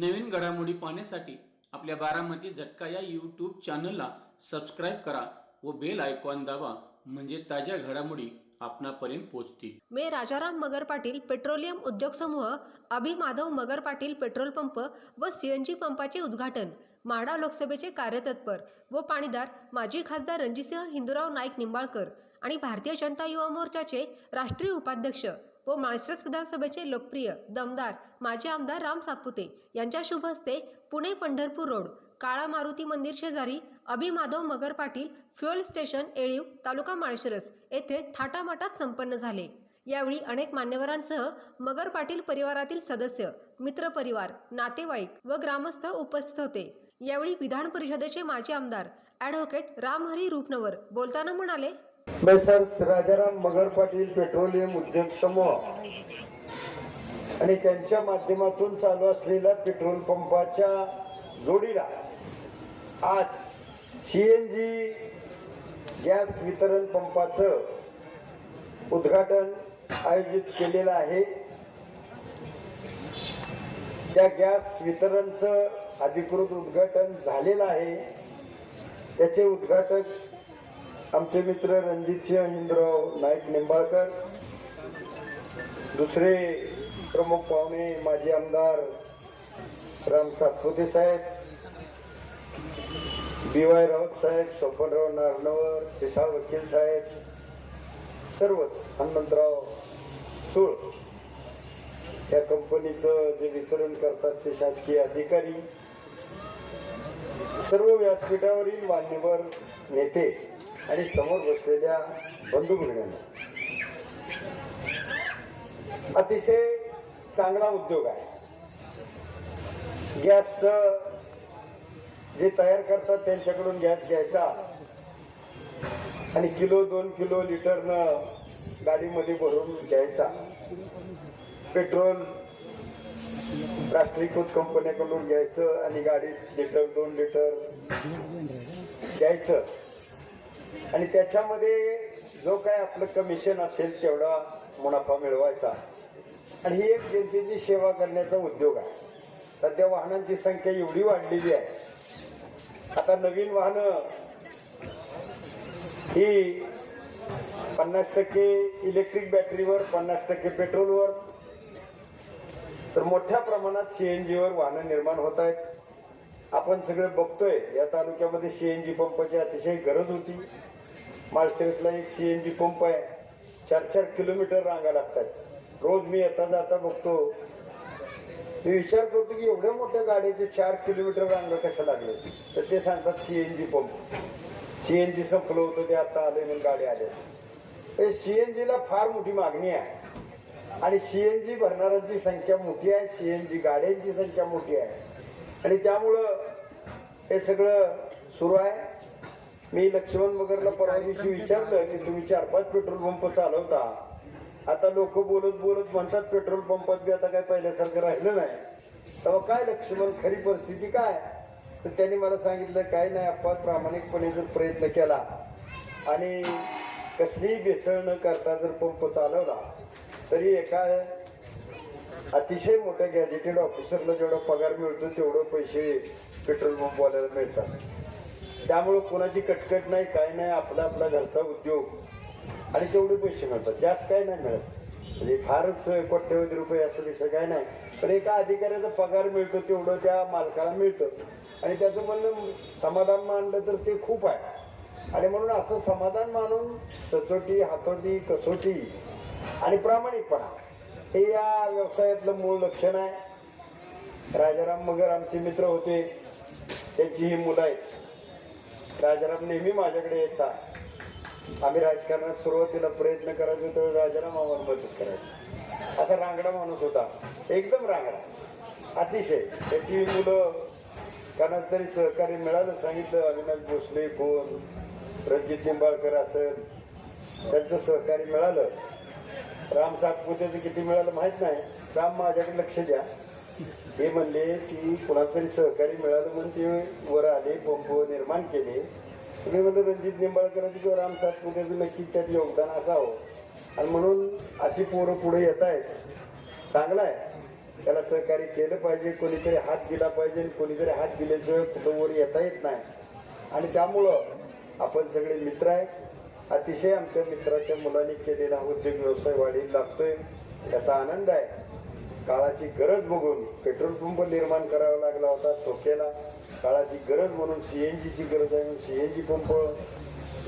नवीन घडामोडी पाहण्यासाठी आपल्या बारामती झटका या यूट्यूब चॅनलला सबस्क्राईब करा व बेल आयकॉन दाबा म्हणजे ताज्या घडामोडी आपणापर्यंत पोहोचतील. मे राजाराम मगर पाटील पेट्रोलियम उद्योग समूह अभिमाधव मगर पाटील पेट्रोल पंप व सीएनजी पंपाचे उद्घाटन माढा लोकसभेचे कार्यतत्पर व पाणीदार माजी खासदार रणजितसिंह हिंदूराव नाईक निंबाळकर आणि भारतीय जनता युवा मोर्चाचे राष्ट्रीय उपाध्यक्ष व माळशिरस विधानसभेचे लोकप्रिय दमदार माजी आमदार राम सातपुते यांच्या शुभ हस्ते पुणे पंढरपूर रोड काळा मारुती मंदिर शेजारी अभिमाधव मगर पाटील फ्युएल स्टेशन एळीव तालुका माळशिरस येथे थाटामाटात संपन्न झाले. यावेळी अनेक मान्यवरांसह मगर पाटील परिवारातील सदस्य मित्रपरिवार नातेवाईक व ग्रामस्थ उपस्थित होते. यावेळी विधान परिषदेचे माजी आमदार ॲडव्होकेट रामहरी रूपनवर बोलताना म्हणाले सर राजाराम मगर पाटील पेट्रोलियम उद्योग समूह. आणि त्यांच्या माध्यमातून चालू असलेल्या पेट्रोल पंपाच्या जोडीला आज सी एन जी गॅस वितरण पंपाचं उद्घाटन आयोजित केलेलं आहे. त्या गॅस वितरणचं अधिकृत उद्घाटन झालेलं आहे. त्याचे उद्घाटक आमचे मित्र रणजितसिंह हिंदराव नाईक निंबाळकर. दुसरे प्रमुख पाहुणे माजी आमदार राम सातपुते साहेब बी वाय राऊत साहेब सोपनराव नारनवर पिसा वकील साहेब सर्वच हनुमंतराव सुळ या कंपनीचं जे वितरण करतात ते शासकीय अधिकारी. सर्व व्यासपीठावरील मान्यवर नेते आणि समोर बसलेल्या बंधू भगिनींना अतिशय चांगला उद्योग आहे. गॅस जे तयार करतात त्यांच्याकडून गॅस घ्यायचा. आणि किलो दोन किलो लिटरनं गाडीमध्ये भरून घ्यायचा. पेट्रोल राष्ट्रीयकृत कंपन्याकडून घ्यायचं आणि गाडीत लिटर दोन लिटर घ्यायचं. आणि त्याच्यामध्ये जो काय आपलं कमिशन असेल तेवढा मुनाफा मिळवायचा. आणि ही एक जनतेची सेवा करण्याचा उद्योग आहे. सध्या वाहनांची संख्या एवढी वाढलेली आहे. आता नवीन वाहनं ही पन्नास टक्के इलेक्ट्रिक बॅटरीवर पन्नास टक्के पेट्रोलवर तर मोठ्या प्रमाणात सी एन जीवर वाहनं निर्माण होत आहेत. आपण सगळं बघतोय. या तालुक्यामध्ये सी एन जी पंपाची अतिशय गरज होती. माळशिरसला एक सी एन जी पंप आहे. चार चार किलोमीटर रांगा लागतात. रोज मी येता जाता बघतो. मी विचार करतो की एवढ्या मोठ्या गाड्याचे चार किलोमीटर रांगा कशा लागले? तर ते सांगतात C N G pump C N G संपलं होतं ते आता आले म्हणून गाडी आल्या. जीला फार मोठी मागणी आहे. आणि सी एन जी भरणाऱ्यांची संख्या मोठी आहे. सी एन जी गाड्यांची संख्या मोठी आहे. आणि त्यामुळं हे सगळं सुरू आहे. मी लक्ष्मण मगरला परवा दिवशी विचारलं की तुम्ही चार पाच पेट्रोल पंप चालवता. आता लोक बोलत बोलत म्हणतात पेट्रोल पंपात बी आता काय पहिल्यासारखं राहिलं नाही. तेव्हा काय लक्ष्मण खरी परिस्थिती काय? तर त्यांनी मला सांगितलं काय नाही आपण प्रामाणिकपणे जर प्रयत्न केला आणि कसलीही भेसळ न करता जर पंप चालवला तरी एका अतिशय मोठ्या गॅजेटेड ऑफिसरला जेवढा पगार मिळतो तेवढं पैसे पेट्रोल पंपवाल्याला मिळतात. त्यामुळं कोणाची कटकट नाही काय नाही आपला आपला घरचा उद्योग. आणि तेवढे पैसे मिळतात. जास्त काय नाही मिळत. म्हणजे फारच कोट्यवधी रुपये असं विषय काय नाही. पण एका अधिकाऱ्याचा पगार मिळतो तेवढं त्या मालकाला मिळतं. आणि त्याचं म्हणणं समाधान मानलं तर ते खूप आहे. आणि म्हणून असं समाधान मानून सचोटी हातोटी कसोटी आणि प्रामाणिकपणा हे या व्यवसायातलं मूळ लक्षण आहे. राजाराम मगर आमचे मित्र होते. त्यांची ही मुलं आहेत. राजाराम नेहमी माझ्याकडे यायचा. आम्ही राजकारणात सुरुवातीला प्रयत्न करायचो तर राजाराम आम्हाला मदत करायची. असा रांगडा माणूस होता. एकदम रांगडा. अतिशय. त्याची मुलं त्यांना तरी सहकार्य मिळालं सांगितलं अविनाश भोसले कोण? रणजित निंबाळकर असं त्यांचं सहकार्य मिळालं. राम सातपुतेचं किती मिळालं माहीत नाही. राम माझ्याकडे लक्ष द्या. हे म्हणले की कुणातरी सहकारी मिळालं म्हणून ते वर आले पंप निर्माण केले. तुम्ही म्हणलं रणजित निंबाळकरांचं किंवा राम सातपुतेचं नक्कीच त्यात योगदान असावं. आणि म्हणून अशी पोरं पुढे येत आहेत. चांगलं आहे. त्याला सहकार्य केलं पाहिजे कोणीतरी हात दिला पाहिजे आणि कोणीतरी हात दिल्याशिवाय कुठं वर येता येत नाही. आणि त्यामुळं आपण सगळे मित्र आहे अतिशय आमच्या मित्राच्या मुलांनी केलेला उद्योग व्यवसाय वाढीला लागतोय त्याचा आनंद आहे. काळाची गरज बघून पेट्रोल पंप निर्माण करावा लागला होता ठोक्याला काळाची गरज म्हणून सीएनजीची गरज आहे म्हणून सीएनजी पंप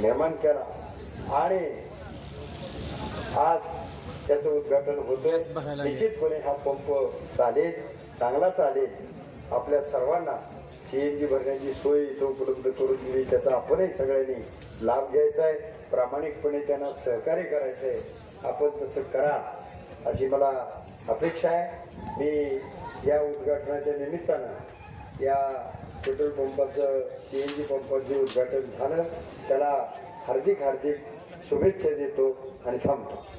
निर्माण केला. आणि आज त्याचं उद्घाटन होतं निश्चितपणे हा पंप चालेल चांगला चालेल. आपल्या सर्वांना सीएनजी भरण्याची सोय इथं उपलब्ध करून दिली. त्याचा आपणही सगळ्यांनी लाभ घ्यायचा आहे. प्रामाणिकपणे त्यांना सहकार्य करायचं आहे आपण तसं करा अशी मला अपेक्षा आहे. मी या उद्घाटनाच्या निमित्तानं या पेट्रोल पंपाचं सी एन जी पंपाचं उद्घाटन झालं त्याला हार्दिक हार्दिक शुभेच्छा देतो आणि थांबतो.